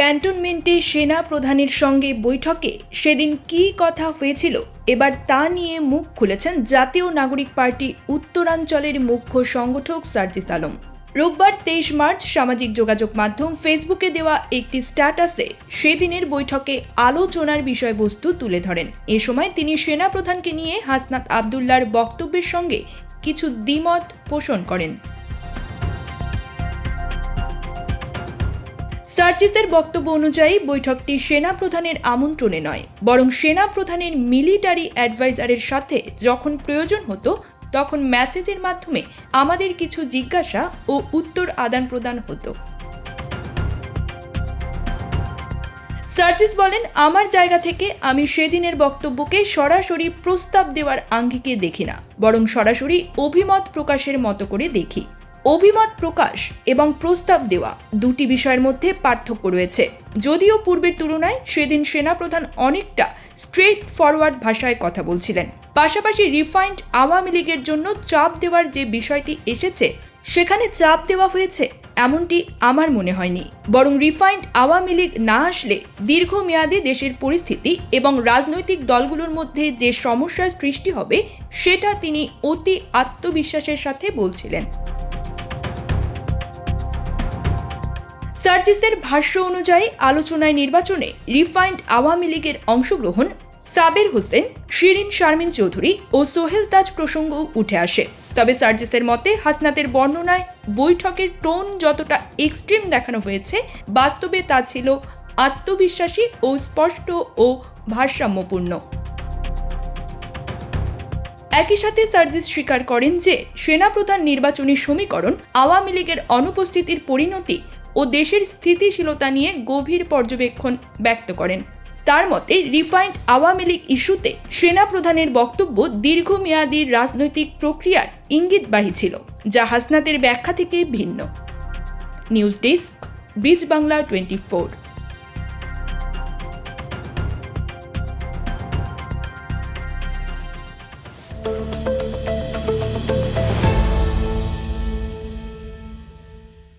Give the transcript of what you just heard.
ক্যান্টনমেন্টে সেনা প্রধানের সঙ্গে বৈঠকে সেদিন কী কথা হয়েছিল, এবার তা নিয়ে মুখ খুলেছেন জাতীয় নাগরিক পার্টি উত্তরাঞ্চলের মুখ্য সংগঠক সার্জিস আলম। রোববার তেইশ মার্চ সামাজিক যোগাযোগ মাধ্যম ফেসবুকে দেওয়া একটি স্ট্যাটাসে সেদিনের বৈঠকে আলোচনার বিষয়বস্তু তুলে ধরেন। এ সময় তিনি সেনা প্রধানকে নিয়ে হাসনাত আবদুল্লার বক্তব্যের সঙ্গে কিছু দ্বিমত পোষণ করেন। সার্জিসের বক্তব্য অনুযায়ী বৈঠকটি সেনা প্রধানের আমন্ত্রণে নয়, বরং সেনা প্রধানের মিলিটারি অ্যাডভাইজারের সাথে যখন প্রয়োজন হতো, তখন মেসেজের মাধ্যমে আমাদের কিছু জিজ্ঞাসা ও উত্তর আদান প্রদান হতো। সার্জিস বলেন, আমার জায়গা থেকে আমি সেদিনের বক্তব্যকে সরাসরি প্রস্তাব দেওয়ার আঙ্গিকে দেখি না, বরং সরাসরি অভিমত প্রকাশের মতো করে দেখি। অভিমত প্রকাশ এবং প্রস্তাব দেওয়া দুটি বিষয়ের মধ্যে পার্থক্য রয়েছে। যদিও পূর্বের তুলনায় সেদিন সেনাপ্রধান অনেকটা স্ট্রেট ফরওয়ার্ড ভাষায় কথা বলছিলেন। পাশাপাশি রিফাইন্ড আওয়ামী লীগের জন্য চাপ দেওয়ার যে বিষয়টি এসেছে, সেখানে চাপ দেওয়া হয়েছে এমনটি আমার মনে হয়নি। বরং রিফাইন্ড আওয়ামী লীগ না আসলে দীর্ঘমেয়াদে দেশের পরিস্থিতি এবং রাজনৈতিক দলগুলোর মধ্যে যে সমস্যার সৃষ্টি হবে, সেটা তিনি অতি আত্মবিশ্বাসের সাথে বলছিলেন। সার্জিসের ভাষ্য অনুযায়ী আলোচনায় নির্বাচনে রিফাইন্ড আওয়ামী লীগের অংশগ্রহণ, সাবের হোসেন, শিরিন শারমিন চৌধুরী ও সোহেল তাজ প্রসঙ্গও উঠে আসে। তবে সার্জিসের মতে হাসনাতের বর্ণনায় বৈঠকের টোন যতটা এক্সট্রিম দেখানো হয়েছে, বাস্তবে তা ছিল আত্মবিশ্বাসী ও স্পষ্ট ও ভারসাম্যপূর্ণ। একই সাথে সার্জিস স্বীকার করেন যে, সেনাপ্রধান নির্বাচনী সমীকরণ আওয়ামী লীগের অনুপস্থিতির পরিণতি ও দেশের স্থিতিশীলতা নিয়ে গভীর পর্যবেক্ষণ ব্যক্ত করেন। তার মতে, রিফাইন্ড আওয়ামী লীগ ইস্যুতে সেনাপ্রধানের বক্তব্য দীর্ঘমেয়াদী রাজনৈতিক প্রক্রিয়ার ইঙ্গিতবাহী ছিল, যা হাসনাতের ব্যাখ্যা থেকে ভিন্ন। News desk, biz Bangla twenty four.